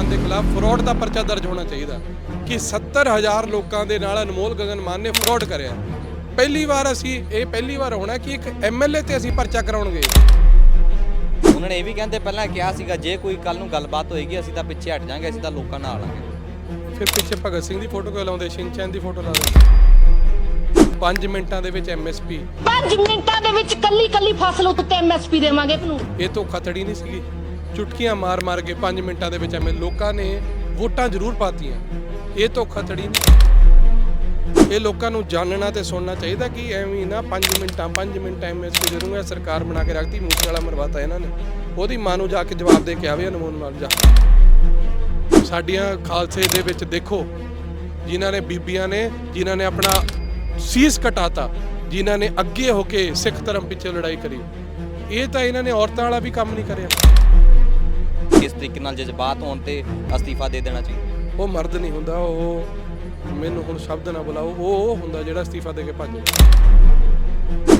ਮਾਨ ਦੇ ਖਿਲਾਫ ਫਰਾਡ ਦਾ ਪਰਚਾ ਦਰਜ ਹੋਣਾ ਚਾਹੀਦਾ ਕਿ 70000 ਲੋਕਾਂ ਦੇ ਨਾਲ ਅਨਮੋਲ ਗਗਨ ਮਾਨ ਨੇ ਫਰਾਡ ਕਰਿਆ ਪਹਿਲੀ ਵਾਰ ਅਸੀਂ ਇਹ ਪਹਿਲੀ ਵਾਰ ਹੋਣਾ ਕਿ ਇੱਕ ਐਮਐਲਏ ਤੇ ਅਸੀਂ ਪਰਚਾ ਕਰਾਉਣਗੇ। ਉਹਨਾਂ ਨੇ ਇਹ ਵੀ ਕਹਿੰਦੇ ਪਹਿਲਾਂ ਕਿਹਾ ਸੀਗਾ ਜੇ ਕੋਈ ਕੱਲ ਨੂੰ ਗੱਲਬਾਤ ਹੋਏਗੀ ਅਸੀਂ ਤਾਂ ਪਿੱਛੇ ਹਟ ਜਾਾਂਗੇ ਅਸੀਂ ਤਾਂ ਲੋਕਾਂ ਨਾਲ ਆਵਾਂਗੇ। ਫਿਰ ਪਿੱਛੇ ਭਗਤ ਸਿੰਘ ਦੀ ਫੋਟੋ ਕਿਉਂ ਲਾਉਂਦੇ? ਸ਼ਿਨਚੈਨ ਦੀ ਫੋਟੋ ਲਾ ਦਿੰਦੇ। 5 ਮਿੰਟਾਂ ਦੇ ਵਿੱਚ ਐਮਐਸਪੀ 5 ਮਿੰਟਾਂ ਦੇ ਵਿੱਚ ਕੱਲੀ ਕੱਲੀ ਫਸਲ ਉੱਤੇ ਐਮਐਸਪੀ ਦੇਵਾਂਗੇ ਤੁਹਾਨੂੰ ਇਹ ਧੋਖਾਧੜੀ ਨਹੀਂ ਸੀਗੀ? ਚੁਟਕੀਆਂ ਮਾਰ ਮਾਰ ਕੇ 5 ਮਿੰਟਾਂ ਦੇ ਵਿੱਚ ਐਵੇਂ ਲੋਕਾਂ ਨੇ ਵੋਟਾਂ ਜ਼ਰੂਰ ਪਾਤੀਆਂ। ਇਹ ਧੋਖਾਧੜੀ ਨਹੀਂ। ਇਹ ਲੋਕਾਂ ਨੂੰ ਜਾਣਨਾ ਤੇ ਸੁਣਨਾ ਚਾਹੀਦਾ ਕਿ ਐਵੇਂ ਨਾ 5 ਮਿੰਟਾਂ 5 ਮਿੰਟ ਐਮਐਸਪੀ ਜ਼ਰੂਰ ਸਰਕਾਰ ਬਣਾ ਕੇ ਰੱਖਤੀ ਮੂਸੇ ਵਾਲਾ ਮਰਵਾਤਾ ਇਹਨਾਂ ਨੇ। ਉਹਦੀ ਮਾਂ ਨੂੰ ਜਾ ਕੇ ਜਵਾਬ ਦੇ ਕੇ ਆਵੇ, ਅਨਮੋਲ ਮਾਲ ਜਾ। ਸਾਡੀਆਂ ਖਾਲਸੇ ਦੇ ਵਿੱਚ ਦੇਖੋ, ਜਿਨ੍ਹਾਂ ਨੇ ਬੀਬੀਆਂ ਨੇ, ਜਿਨ੍ਹਾਂ ਨੇ ਆਪਣਾ ਸੀਸ ਕਟਾਤਾ, ਜਿਨ੍ਹਾਂ ਨੇ ਅੱਗੇ ਹੋ ਕੇ ਸਿੱਖ ਧਰਮ ਪਿੱਛੇ ਲੜਾਈ ਕਰੀ। ਇਹ ਤਾਂ ਇਹਨਾਂ ਨੇ ਔਰਤਾਂ ਵਾਲਾ ਵੀ ਕੰਮ ਨਹੀਂ ਕਰਿਆ। ਇਸ ਤਰੀਕੇ ਨਾਲ ਜਜ਼ਬਾਤ ਹੋਣ ਤੇ ਅਸਤੀਫਾ ਦੇ ਦੇਣਾ ਚਾਹੀਦਾ। ਉਹ ਮਰਦ ਨਹੀਂ ਹੁੰਦਾ, ਉਹ ਮੈਨੂੰ ਹੁਣ ਸ਼ਬਦ ਨਾ ਬੁਲਾਓ, ਉਹ ਉਹ ਹੁੰਦਾ ਜਿਹੜਾ ਅਸਤੀਫਾ ਦੇ ਕੇ ਭੱਜ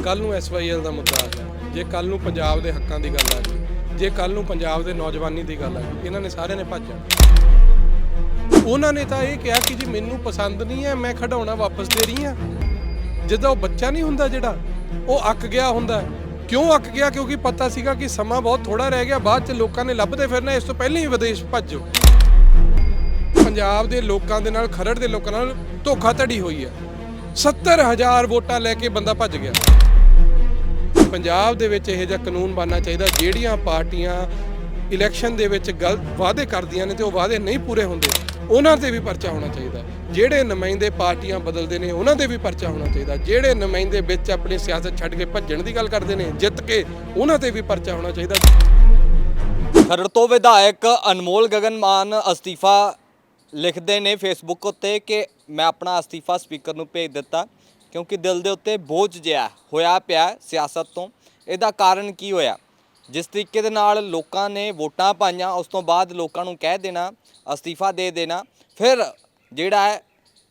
ਕੱਲ ਨੂੰ ਐਸਵਾਈਐਲ ਦਾ ਮੁੱਦਾ ਆ ਗਿਆ। ਜੇ ਕੱਲ ਨੂੰ ਪੰਜਾਬ ਦੇ ਹੱਕਾਂ ਦੀ ਗੱਲ ਆ ਗਈ, ਜੇ ਕੱਲ ਨੂੰ ਪੰਜਾਬ ਦੇ ਨੌਜਵਾਨੀ ਦੀ ਗੱਲ ਆ ਗਈ, ਇਹਨਾਂ ਨੇ ਸਾਰਿਆਂ ਨੇ ਭੱਜ ਜਾਣਾ। ਉਹਨਾਂ ਨੇ ਤਾਂ ਇਹ ਕਿਹਾ ਕਿ ਜੀ ਮੈਨੂੰ ਪਸੰਦ ਨਹੀਂ ਹੈ, ਮੈਂ ਖਡਾਉਣਾ ਵਾਪਸ ਦੇ ਰਹੀ ਹਾਂ। ਜਿੱਦਾਂ ਉਹ ਬੱਚਾ ਨਹੀਂ ਹੁੰਦਾ ਜਿਹੜਾ, ਉਹ ਅੱਕ ਗਿਆ ਹੁੰਦਾ। ਕਿਉਂ ਅੱਕ ਗਿਆ? ਕਿਉਂਕਿ ਪਤਾ ਸੀਗਾ ਕਿ ਸਮਾਂ ਬਹੁਤ ਥੋੜਾ ਰਹਿ ਗਿਆ, ਬਾਅਦ ਚ ਲੋਕਾਂ ਨੇ ਲੱਭਦੇ ਫਿਰਨਾ, ਇਸ ਤੋਂ ਪਹਿਲਾਂ ਹੀ ਵਿਦੇਸ਼ ਭੱਜੋ ਪੰਜਾਬ ਦੇ ਲੋਕਾਂ ਦੇ ਨਾਲ, ਖਰੜ ਦੇ ਲੋਕਾਂ ਨਾਲ ਧੋਖਾਧੜੀ ਹੋਈ ਹੈ। 70000 ਵੋਟਾਂ ਲੈ ਕੇ ਬੰਦਾ ਭੱਜ ਗਿਆ। ਪੰਜਾਬ ਦੇ ਵਿੱਚ ਇਹੋ ਜਿਹਾ ਕਾਨੂੰਨ ਬਣਨਾ ਚਾਹੀਦਾ, ਜਿਹੜੀਆਂ ਪਾਰਟੀਆਂ ਇਲੈਕਸ਼ਨ ਦੇ ਵਿੱਚ ਗਲਤ ਵਾਅਦੇ ਕਰਦੀਆਂ ਨੇ ਤੇ ਉਹ ਵਾਅਦੇ ਨਹੀਂ ਪੂਰੇ ਹੁੰਦੇ। ਉਹਨਾਂ ਤੇ ਵੀ ਪਰਚਾ ਹੋਣਾ ਚਾਹੀਦਾ। ਜਿਹੜੇ ਨੁਮਾਇੰਦੇ ਪਾਰਟੀਆਂ ਬਦਲਦੇ ਨੇ, ਉਹਨਾਂ 'ਤੇ ਵੀ ਪਰਚਾ ਹੋਣਾ ਚਾਹੀਦਾ। ਜਿਹੜੇ ਨੁਮਾਇੰਦੇ ਵਿੱਚ ਆਪਣੀ ਸਿਆਸਤ ਛੱਡ ਕੇ ਭੱਜਣ ਦੀ ਗੱਲ ਕਰਦੇ ਨੇ, ਜਿੱਤ ਕੇ ਉਹਨਾਂ ਤੇ ਵੀ ਪਰਚਾ ਹੋਣਾ ਚਾਹੀਦਾ। ਖਰੜ ਤੋਂ ਵਿਧਾਇਕ ਅਨਮੋਲ ਗਗਨ ਮਾਨ ਅਸਤੀਫਾ ਲਿਖਦੇ ਨੇ ਫੇਸਬੁੱਕ ਉੱਤੇ ਕਿ ਮੈਂ ਆਪਣਾ ਅਸਤੀਫਾ ਸਪੀਕਰ ਨੂੰ ਭੇਜ ਦਿੱਤਾ ਕਿਉਂਕਿ ਦਿਲ ਦੇ ਉੱਤੇ ਬੋਝ ਜਿਹਾ ਹੋਇਆ ਪਿਆ ਸਿਆਸਤ ਤੋਂ। ਇਹਦਾ ਕਾਰਨ ਕੀ ਹੋਇਆ? ਜਿਸ ਤਰੀਕੇ ਦੇ ਨਾਲ ਲੋਕਾਂ ਨੇ ਵੋਟਾਂ ਪਾਈਆਂ, ਉਸ ਤੋਂ ਬਾਅਦ ਲੋਕਾਂ ਨੂੰ ਕਹਿ ਦੇਣਾ, ਅਸਤੀਫਾ ਦੇ ਦੇਣਾ, ਫਿਰ ਜਿਹੜਾ ਹੈ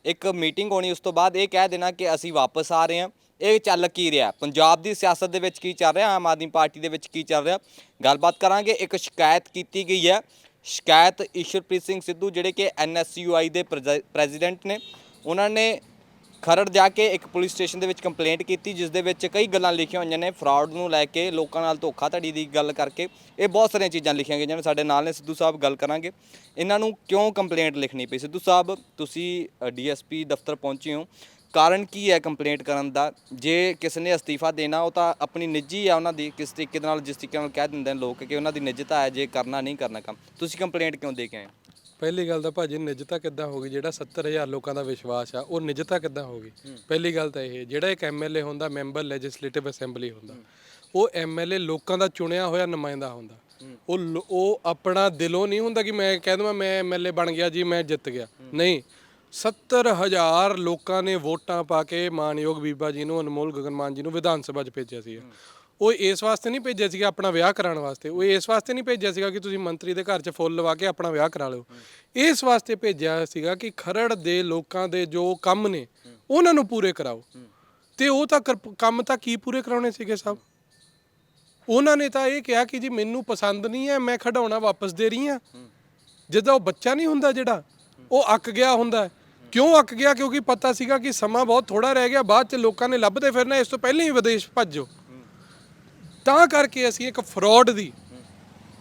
ਇੱਕ ਮੀਟਿੰਗ ਹੋਣੀ, ਉਸ ਤੋਂ ਬਾਅਦ ਇਹ ਕਹਿ ਦੇਣਾ ਕਿ ਅਸੀਂ ਵਾਪਸ ਆ ਰਹੇ ਹਾਂ। ਇਹ ਚੱਲ ਕੀ ਰਿਹਾ? ਪੰਜਾਬ ਦੀ ਸਿਆਸਤ ਦੇ ਵਿੱਚ ਕੀ ਚੱਲ ਰਿਹਾ? ਆਮ ਆਦਮੀ ਪਾਰਟੀ ਦੇ ਵਿੱਚ ਕੀ ਚੱਲ ਰਿਹਾ? ਗੱਲਬਾਤ ਕਰਾਂਗੇ। ਇੱਕ ਸ਼ਿਕਾਇਤ ਕੀਤੀ ਗਈ ਹੈ। ਸ਼ਿਕਾਇਤ ਈਸ਼ਰਪ੍ਰੀਤ ਸਿੰਘ ਸਿੱਧੂ, ਜਿਹੜੇ ਕਿ ਐਨਐਸਯੂਆਈ ਦੇ ਪ੍ਰੈਜ਼ੀ- ਪ੍ਰੈਜ਼ੀਡੈਂਟ ਨੇ, ਉਹਨਾਂ ਨੇ ਖਰੜ ਜਾ ਕੇ ਇੱਕ ਪੁਲਿਸ ਸਟੇਸ਼ਨ ਦੇ ਵਿੱਚ ਕੰਪਲੇਂਟ ਕੀਤੀ, ਜਿਸ ਦੇ ਵਿੱਚ ਕਈ ਗੱਲਾਂ ਲਿਖੀਆਂ ਹੋਈਆਂ ਨੇ। ਫਰਾਡ ਨੂੰ ਲੈ ਕੇ ਲੋਕਾਂ ਨਾਲ ਧੋਖਾਧੜੀ ਦੀ ਗੱਲ ਕਰਕੇ ਇਹ ਬਹੁਤ ਸਾਰੀਆਂ ਚੀਜ਼ਾਂ ਲਿਖੀਆਂ ਗਈਆਂ ਨੇ। ਸਾਡੇ ਨਾਲ ਨੇ ਸਿੱਧੂ ਸਾਹਿਬ, ਗੱਲ ਕਰਾਂਗੇ। ਇਹਨਾਂ ਨੂੰ ਕਿਉਂ ਕੰਪਲੇਂਟ ਲਿਖਣੀ ਪਈ? ਸਿੱਧੂ ਸਾਹਿਬ, ਤੁਸੀਂ ਡੀਐਸਪੀ ਦਫ਼ਤਰ ਪਹੁੰਚੇ ਹੋ। ਕਾਰਨ ਕੀ ਹੈ ਕੰਪਲੇਂਟ ਕਰਨ ਦਾ? ਜੇ ਕਿਸੇ ਨੇ ਅਸਤੀਫਾ ਦੇਣਾ, ਉਹ ਤਾਂ ਆਪਣੀ ਨਿੱਜੀ ਆ ਉਹਨਾਂ ਦੀ, ਕਿਸ ਤਰੀਕੇ ਦੇ ਨਾਲ, ਜਿਸ ਤਰੀਕੇ ਨਾਲ ਕਹਿ ਦਿੰਦੇ ਨੇ ਲੋਕ ਕਿ ਉਹਨਾਂ ਦੀ ਨਿੱਜਤਾ ਹੈ, ਜੇ ਕਰਨਾ ਨਹੀਂ ਕਰਨਾ ਕੰਮ। ਤੁਸੀਂ ਕੰਪਲੇਂਟ ਕਿਉਂ ਦੇ ਕੇ ਆਏ ਪਹਿਲੀ ਗੱਲ ਤਾਂ ਭਾਜੀ ਨਿਜਤਾ ਕਿੱਦਾਂ ਹੋ ਗਈ? ਜਿਹੜਾ 70000 ਲੋਕਾਂ ਦਾ ਵਿਸ਼ਵਾਸ ਆ ਉਹ ਨਿਜਤਾ ਕਿੱਦਾਂ ਹੋ ਗਈ? ਪਹਿਲੀ ਗੱਲ ਤਾਂ ਇਹ ਜਿਹੜਾ ਇੱਕ ਐਮਐਲਏ ਹੁੰਦਾ ਮੈਂਬਰ ਲੈਜਿਸਲੇਟਿਵ ਅਸੈਂਬਲੀ ਹੁੰਦਾ ਉਹ ਐਮਐਲਏ ਲੋਕਾਂ ਦਾ ਚੁਣਿਆ ਹੋਇਆ ਨੁਮਾਇੰਦਾ ਹੁੰਦਾ। ਉਹ ਉਹ ਆਪਣਾ ਦਿਲੋਂ ਨਹੀਂ ਹੁੰਦਾ ਕਿ ਮੈਂ ਕਹਿ ਦਵਾਂ ਮੈਂ ਐਮਐਲਏ ਬਣ ਗਿਆ ਜੀ ਮੈਂ ਜਿੱਤ ਗਿਆ। ਨਹੀਂ 70000 ਲੋਕਾਂ ਨੇ ਵੋਟਾਂ ਪਾ ਕੇ ਮਾਨਯੋਗ ਬੀਬਾ ਜੀ ਨੂੰ ਅਨਮੋਲ ਗਗਨ ਮਾਨ ਜੀ ਨੂੰ ਵਿਧਾਨ ਸਭਾ 'ਚ ਭੇਜਿਆ ਸੀ। ਉਹ ਇਸ ਵਾਸਤੇ ਨਹੀਂ ਭੇਜਿਆ ਸੀਗਾ ਆਪਣਾ ਵਿਆਹ ਕਰਾਉਣ ਵਾਸਤੇ। ਉਹ ਇਸ ਵਾਸਤੇ ਨਹੀਂ ਭੇਜਿਆ ਸੀਗਾ ਕਿ ਤੁਸੀਂ ਮੰਤਰੀ ਦੇ ਘਰ 'ਚ ਫੁੱਲ ਲਵਾ ਕੇ ਆਪਣਾ ਵਿਆਹ ਕਰਾ ਲਓ। ਇਸ ਵਾਸਤੇ ਭੇਜਿਆ ਸੀਗਾ ਕਿ ਖਰੜ ਦੇ ਲੋਕਾਂ ਦੇ ਜੋ ਕੰਮ ਨੇ, ਉਹਨਾਂ ਨੂੰ ਪੂਰੇ ਕਰਾਓ। ਤੇ ਉਹ ਤਾਂ ਕਰ- ਕੰਮ ਤਾਂ ਕੀ ਪੂਰੇ ਕਰਾਉਣੇ ਸੀਗੇ ਸਭ? ਉਹਨਾਂ ਨੇ ਤਾਂ ਇਹ ਕਿਹਾ ਕਿ ਜੀ ਮੈਨੂੰ ਪਸੰਦ ਨਹੀਂ ਹੈ, ਮੈਂ ਖਡਾਉਣਾ ਵਾਪਸ ਦੇ ਰਹੀ ਹਾਂ। ਜਦੋਂ ਉਹ ਬੱਚਾ ਨਹੀਂ ਹੁੰਦਾ ਜਿਹੜਾ, ਉਹ ਅੱਕ ਗਿਆ ਹੁੰਦਾ। ਕਿਉਂ ਅੱਕ ਗਿਆ? ਕਿਉਂਕਿ ਪਤਾ ਸੀਗਾ ਕਿ ਸਮਾਂ ਬਹੁਤ ਥੋੜਾ ਰਹਿ ਗਿਆ, ਬਾਅਦ ਚ ਲੋਕਾਂ ਨੇ ਲੱਭਦੇ ਫਿਰਨਾ, ਇਸ ਤੋਂ ਪਹਿਲਾਂ ਹੀ ਵਿਦੇਸ਼ ਭੱਜੋ। ਤਾਂ ਕਰਕੇ ਅਸੀਂ ਇੱਕ ਫਰਾਡ ਦੀ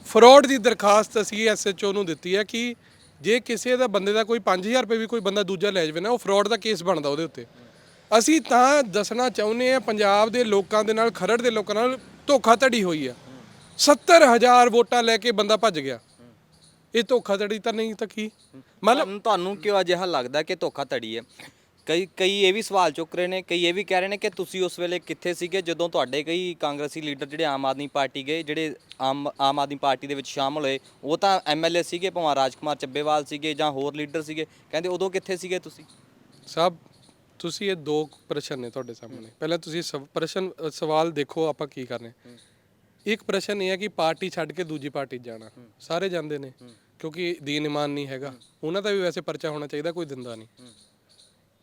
ਫਰਾਡ ਦੀ ਦਰਖਾਸਤ ਅਸੀਂ ਐਸਐਚਓ ਨੂੰ ਦਿੱਤੀ ਹੈ ਕਿ ਜੇ ਕਿਸੇ ਦਾ ਬੰਦੇ ਦਾ ਕੋਈ 5000 ਰੁਪਏ ਵੀ ਕੋਈ ਬੰਦਾ ਦੂਜਾ ਲੈ ਜਾਵੇ ਨਾ, ਉਹ ਫਰਾਡ ਦਾ ਕੇਸ ਬਣਦਾ ਉਹਦੇ ਉੱਤੇ। ਅਸੀਂ ਤਾਂ ਦੱਸਣਾ ਚਾਹੁੰਦੇ ਆ ਪੰਜਾਬ ਦੇ ਲੋਕਾਂ ਦੇ ਨਾਲ, ਖਰੜ ਦੇ ਲੋਕਾਂ ਨਾਲ ਧੋਖਾਧੜੀ ਹੋਈ ਆ। 70000 ਵੋਟਾਂ ਲੈ ਕੇ ਬੰਦਾ ਭੱਜ ਗਿਆ। ਇਹ ਧੋਖਾਧੜੀ ਤਾਂ ਨਹੀਂ ਤਾਂ ਕੀ? ਮਤਲਬ ਤੁਹਾਨੂੰ ਕਿਉਂ ਅਜਿਹਾ ਲੱਗਦਾ ਕਿ ਧੋਖਾਧੜੀ ਹੈ? ਕਈ ਕਈ ਇਹ ਵੀ ਸਵਾਲ ਚੁੱਕ ਰਹੇ ਨੇ ਕਈ ਇਹ ਵੀ ਕਹਿ ਰਹੇ ਨੇ ਕਿ ਤੁਸੀਂ ਉਸ ਵੇਲੇ ਕਿੱਥੇ ਸੀਗੇ ਜਦੋਂ ਤੁਹਾਡੇ ਕਈ ਕਾਂਗਰਸੀ ਲੀਡਰ ਜਿਹੜੇ ਆਮ ਆਦਮੀ ਪਾਰਟੀ ਗਏ ਜਿਹੜੇ ਆਮ ਆਮ ਆਦਮੀ ਪਾਰਟੀ ਦੇ ਵਿੱਚ ਸ਼ਾਮਲ ਹੋਏ ਉਹ ਤਾਂ ਐਮਐਲਏ ਸੀਗੇ ਭਾਵੇਂ ਰਾਜਕੁਮਾਰ ਚੱਬੇਵਾਲ ਸੀਗੇ ਜਾਂ ਹੋਰ ਲੀਡਰ ਸੀਗੇ ਕਹਿੰਦੇ ਉਦੋਂ ਕਿੱਥੇ ਸੀਗੇ ਤੁਸੀਂ? ਸਭ ਤੁਸੀਂ ਇਹ ਦੋ ਪ੍ਰਸ਼ਨ ਨੇ ਤੁਹਾਡੇ ਸਾਹਮਣੇ। ਪਹਿਲਾਂ ਤੁਸੀਂ ਸਵ- ਪ੍ਰਸ਼ਨ ਅ, ਸਵਾਲ ਦੇਖੋ ਆਪਾਂ ਕੀ ਕਰਨੇ। ਇੱਕ ਪ੍ਰਸ਼ਨ ਇਹ ਹੈ ਕਿ ਪਾਰਟੀ ਛੱਡ ਕੇ ਦੂਜੀ ਪਾਰਟੀ 'ਚ ਜਾਣਾ। ਸਾਰੇ ਜਾਂਦੇ ਨੇ ਕਿਉਂਕਿ ਦੀਨ ਇਮਾਨ ਨਹੀਂ ਹੈਗਾ। ਉਹਨਾਂ ਦਾ ਵੀ ਵੈਸੇ ਪਰਚਾ ਹੋਣਾ ਚਾਹੀਦਾ ਕੋਈ ਦਿੰਦਾ ਨਹੀਂ।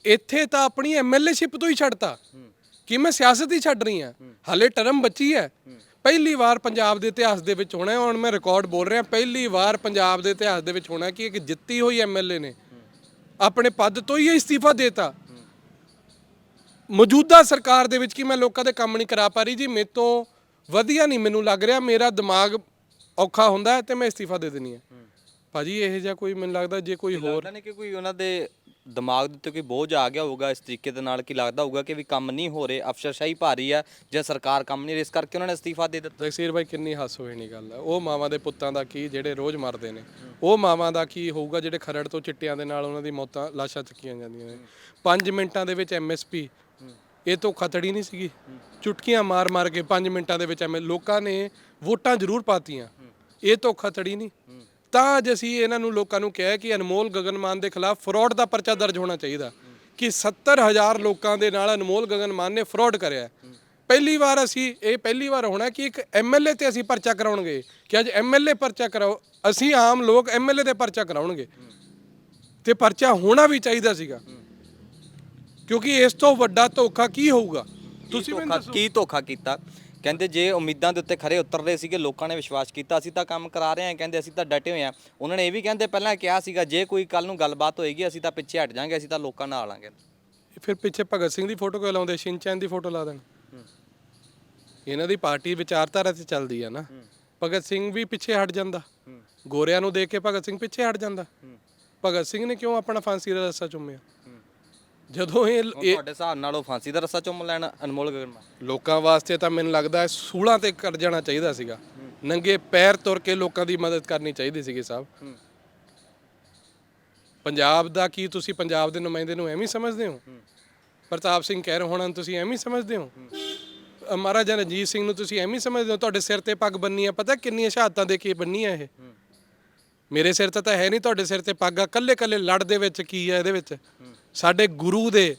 ਇੱਥੇ ਤਾਂ ਆਪਣੀ ਐਮਐਲਏਸ਼ਿਪ ਤੋਂ ਹੀ ਛੱਡਤਾ। ਕਿ ਮੈਂ ਸਿਆਸਤ ਹੀ ਛੱਡ ਰਹੀ ਹਾਂ। ਹਲੇ ਟਰਮ ਬੱਚੀ ਹੈ। ਪਹਿਲੀ ਵਾਰ ਪੰਜਾਬ ਦੇ ਇਤਿਹਾਸ ਦੇ ਵਿੱਚ ਹੋਣਾ ਹੈ, ਹੁਣ ਮੈਂ ਰਿਕਾਰਡ ਬੋਲ ਰਿਹਾ ਪਹਿਲੀ ਵਾਰ ਪੰਜਾਬ ਦੇ ਇਤਿਹਾਸ ਦੇ ਵਿੱਚ ਹੋਣਾ ਕਿ ਇੱਕ ਜਿੱਤੀ ਹੋਈ ਐਮਐਲਏ ਨੇ। ਆਪਣੇ ਪਦ ਤੋਂ ਹੀ ਇਸਤੀਫਾ ਦੇਤਾ। ਮੌਜੂਦਾ ਸਰਕਾਰ ਦੇ ਵਿੱਚ ਕਿ ਮੈਂ ਲੋਕਾਂ ਦੇ ਕੰਮ ਨਹੀਂ ਕਰਾ ਪਾ ਰਹੀ ਜੀ? ਮੇਰੇ ਤੋਂ ਵਧੀਆ ਨਹੀਂ ਮੈਨੂੰ ਲੱਗ ਰਿਹਾ। ਮੇਰਾ ਦਿਮਾਗ ਔਖਾ ਹੁੰਦਾ ਤੇ ਮੈਂ ਇਸਤੀਫਾ ਦੇ ਦੇਣੀ ਹੈ। ਭਾਜੀ ਇਹ ਜਿਹਾ ਕੋਈ ਮੈਨੂੰ ਲੱਗਦਾ ਜੇ ਕੋਈ ਹੋਰ ਨਹੀਂ ਕਿ ਕੋਈ ਉਹਨਾਂ ਦੇ ਦਿਮਾਗ ਦੇ ਉੱਤੇ ਕੋਈ ਬੋਝ ਆ ਗਿਆ ਹੋਊਗਾ, ਇਸ ਤਰੀਕੇ ਦੇ ਨਾਲ ਕਿ ਲੱਗਦਾ ਹੋਊਗਾ ਕਿ ਵੀ ਕੰਮ ਨਹੀਂ ਹੋ ਰਹੇ, ਅਫਸਰਸ਼ਾਹੀ ਭਾਰੀ ਆ ਜਾਂ ਸਰਕਾਰ ਕੰਮ ਨਹੀਂ ਰਹੀ, ਇਸ ਕਰਕੇ ਉਹਨਾਂ ਨੇ ਅਸਤੀਫਾ ਦੇ ਦਿੱਤਾ। ਜਗਸੀਰ ਭਾਈ ਕਿੰਨੀ ਹੱਸ ਹੋਈ ਨਹੀਂ ਗੱਲ ਹੈ ਉਹ ਮਾਵਾਂ ਦੇ ਪੁੱਤਾਂ ਦਾ ਕੀ, ਜਿਹੜੇ ਰੋਜ਼ ਮਰਦੇ ਨੇ, ਉਹ ਮਾਵਾਂ ਦਾ ਕੀ ਹੋਊਗਾ ਜਿਹੜੇ ਖਰੜ ਤੋਂ ਚਿੱਟਿਆਂ ਦੇ ਨਾਲ ਉਹਨਾਂ ਦੀ ਮੌਤਾਂ ਲਾਸ਼ਾਂ ਚੱਕੀਆਂ ਜਾਂਦੀਆਂ ਨੇ। 5 ਮਿੰਟਾਂ ਦੇ ਵਿੱਚ ਐਮਐਸਪੀ ਇਹ ਤੋਂ ਖਤੜੀ ਨਹੀਂ ਸੀਗੀ। ਚੁਟਕੀਆਂ ਮਾਰ ਮਾਰ ਕੇ 5 ਮਿੰਟਾਂ ਦੇ ਵਿੱਚ ਐਮ ਲੋਕਾਂ ਨੇ ਵੋਟਾਂ ਜ਼ਰੂਰ ਪਾਤੀਆਂ। ਇਹ ਤੋਂ ਖਤੜੀ ਨਹੀਂ। ਤਾਂ ਅੱਜ ਅਸੀਂ ਇਹਨਾਂ ਨੂੰ ਲੋਕਾਂ ਨੂੰ ਕਿਹਾ ਕਿ ਅਨਮੋਲ ਗਗਨਮਾਨ ਦੇ ਖਿਲਾਫ ਫਰਾਡ ਦਾ ਪਰਚਾ ਦਰਜ ਹੋਣਾ ਚਾਹੀਦਾ ਕਿ 70000 ਲੋਕਾਂ ਦੇ ਨਾਲ ਅਨਮੋਲ ਗਗਨਮਾਨ ਨੇ ਫਰਾਡ ਕਰਿਆ। ਪਹਿਲੀ ਵਾਰ ਅਸੀਂ ਇਹ ਪਹਿਲੀ ਵਾਰ ਹੋਣਾ ਕਿ ਇੱਕ ਐਮਐਲਏ ਤੇ ਅਸੀਂ ਪਰਚਾ ਕਰਾਉਣਗੇ ਕਿ ਅੱਜ ਐਮਐਲਏ ਪਰਚਾ ਕਰਾਓ ਅਸੀਂ ਆਮ ਲੋਕ ਐਮਐਲਏ ਦੇ ਪਰਚਾ ਕਰਾਉਣਗੇ। ਤੇ ਪਰਚਾ ਹੋਣਾ ਵੀ ਚਾਹੀਦਾ ਸੀਗਾ। ਕਿਉਂਕਿ ਇਸ ਤੋਂ ਵੱਡਾ ਧੋਖਾ ਕੀ ਹੋਊਗਾ? ਤੁਸੀਂ ਕੀ ਧੋਖਾ ਕੀਤਾ? ਕਹਿੰਦੇ ਜੇ ਉਮੀਦਾਂ ਦੇ ਉੱਤੇ ਖਰੇ ਉਤਰ ਰਹੇ ਸੀਗੇ ਲੋਕਾਂ ਨੇ ਵਿਸ਼ਵਾਸ ਕੀਤਾ ਅਸੀਂ ਤਾਂ ਕੰਮ ਕਰਾ ਰਹੇ ਹਾਂ ਕਹਿੰਦੇ ਅਸੀਂ ਤਾਂ ਡਟੇ ਹੋਏ ਹਾਂ। ਉਹਨਾਂ ਨੇ ਇਹ ਵੀ ਕਹਿੰਦੇ ਪਹਿਲਾਂ ਕਿਹਾ ਸੀਗਾ ਜੇ ਕੋਈ ਕੱਲ ਨੂੰ ਗੱਲਬਾਤ ਹੋਏਗੀ ਅਸੀਂ ਤਾਂ ਪਿੱਛੇ ਹਟ ਜਾਾਂਗੇ ਅਸੀਂ ਤਾਂ ਲੋਕਾਂ ਨਾਲ ਆਲਾਂਗੇ ਫਿਰ ਪਿੱਛੇ ਭਗਤ ਸਿੰਘ ਦੀ ਫੋਟੋ ਕਿਉਂ ਲਾਉਂਦੇ? ਸ਼ਿਨਚੈਨ ਦੀ ਫੋਟੋ ਲਾ ਦੇਣ। ਇਹਨਾਂ ਦੀ ਪਾਰਟੀ ਵਿਚਾਰਧਾਰਾ ਤੇ ਚੱਲਦੀ ਆ ਨਾ। ਭਗਤ ਸਿੰਘ ਵੀ ਪਿੱਛੇ ਹਟ ਜਾਂਦਾ। ਗੋਰਿਆਂ ਨੂੰ ਦੇਖ ਕੇ ਭਗਤ ਸਿੰਘ ਪਿੱਛੇ ਹਟ ਜਾਂਦਾ। ਭਗਤ ਸਿੰਘ ਨੇ ਕਿਉਂ ਆਪਣਾ ਫਾਂਸੀ ਦਾ ਰੱਸਾ ਚੁੰਮਿਆ? ਜਦੋਂ ਇਹ ਹੁਣ ਇਹ ਤੁਹਾਡੇ ਹਿਸਾਬ ਨਾਲ ਉਹ ਫਾਂਸੀ ਦਾ ਰੱਸਾ ਚੁੰਮ ਲੈਣ ਅਨਮੋਲ ਗਗਨਮਾਨ ਲੋਕਾਂ ਵਾਸਤੇ ਤਾਂ ਮੈਨੂੰ ਲੱਗਦਾ ਹੈ ਸੂਲਾਂ ਤੇ ਕਰ ਜਾਣਾ ਚਾਹੀਦਾ ਸੀਗਾ। ਨੰਗੇ ਪੈਰ ਤੁਰ ਕੇ ਲੋਕਾਂ ਦੀ ਮਦਦ ਕਰਨੀ ਚਾਹੀਦੀ ਸੀਗੀ ਸਾਹਿਬ। ਪੰਜਾਬ ਦਾ ਕੀ ਤੁਸੀਂ ਪੰਜਾਬ ਦੇ ਨੁਮਾਇੰਦੇ ਨੂੰ ਐਵੇਂ ਹੀ ਸਮਝਦੇ ਹੋ? ਪ੍ਰਤਾਪ ਸਿੰਘ ਕਹਿ ਰਹੇ ਹੋਣਾ ਨੂੰ ਤੁਸੀਂ ਐਵੇਂ ਹੀ ਸਮਝਦੇ ਹੋ? ਅ, ਮਹਾਰਾਜਾ ਰਣਜੀਤ ਸਿੰਘ ਨੂੰ ਤੁਸੀਂ ਐਵੇਂ ਹੀ ਸਮਝਦੇ ਹੋ? ਤੁਹਾਡੇ ਸਿਰ ਤੇ ਪੱਗ ਬੰਨੀ ਆ ਪਤਾ ਕਿੰਨੀਆਂ ਸ਼ਹਾਦਤਾਂ ਦੇ ਕੇ ਬੰਨੀ ਆ ਇਹ? ਮੇਰੇ ਸਿਰ ਤੇ ਤਾਂ ਹੈ ਨਹੀਂ ਤੁਹਾਡੇ ਸਿਰ ਤੇ ਪੱਗ ਆ ਕੱਲੇ ਕੱਲੇ ਲੜ ਦੇ ਵਿੱਚ ਕੀ ਆ ਇਹਦੇ ਵਿੱਚ? ਸਾਡੇ ਗੁਰੂ ਦੇ